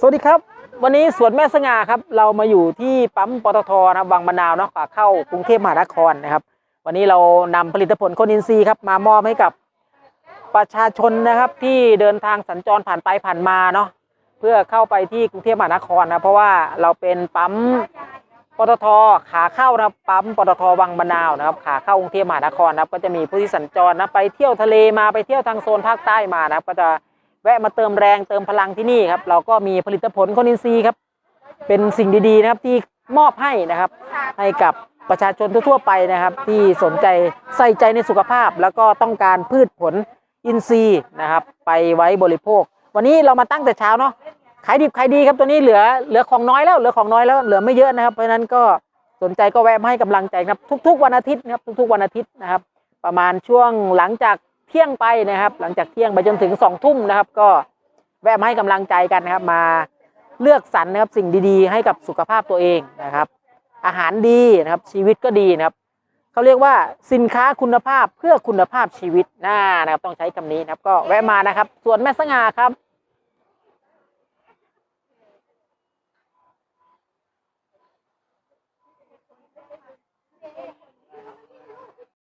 สวัสดีครับ วันนี้สวนแม่สง่าครับเรามาอยู่ที่ปั๊มปตทนะบวังมะนาวเนาะขาเข้ากรุงเทพมหานครนะครับ วันนี้เรานำผลิตผลคนอินทรีย์ครับมามอบให้กับประชาชนนะครับที่เดินทางสัญจรผ่านไปผ่านมาเนาะเพื่อเข้าไปที่กรุงเทพมหานครนะเพราะว่าเราเป็นปั๊มปตทขาเข้านะปั๊มปตทวังมะนาวนะครับขาเข้ากรุงเทพมหานครนะก็จะมีผู้ที่สัญจรนะไปเที่ยวทะเลมาไปเที่ยวทางโซนภาคใต้มานะก็จะ แวะมาเติมแรงเติมพลังที่นี่ครับ เราก็มีผลิตผลคอนินทรีครับ เป็นสิ่งดีๆนะครับที่มอบให้นะครับ ให้กับประชาชนทั่วๆไปนะครับ ที่สนใจใส่ใจในสุขภาพ แล้วก็ต้องการพืชผลอินทรีย์นะครับ ไปไว้บริโภค วันนี้เรามาตั้งแต่เช้าเนาะขายดิบขายดีครับตัวนี้เหลือเหลือของน้อยแล้วเหลือของน้อยแล้วเหลือไม่เยอะนะครับ เพราะฉะนั้นก็สนใจก็แวะมาให้กำลังใจครับ ทุก ๆ วันอาทิตย์นะครับทุก ๆ วันอาทิตย์นะครับ ประมาณช่วงหลังจาก เที่ยงไปนะครับ หลังจากเที่ยงไปจนถึงสองทุ่มนะครับ ก็แวะมาให้กำลังใจกันนะครับ มาเลือกสรรนะครับสิ่งดีๆ ให้กับสุขภาพตัวเองนะครับ อาหารดีนะครับชีวิตก็ดีนะครับเขาเรียกว่าสินค้าคุณภาพเพื่อคุณภาพชีวิตน่านะครับต้องใช้คำนี้นะครับ ก็แวะมานะครับ ส่วนแม่สง่าครับ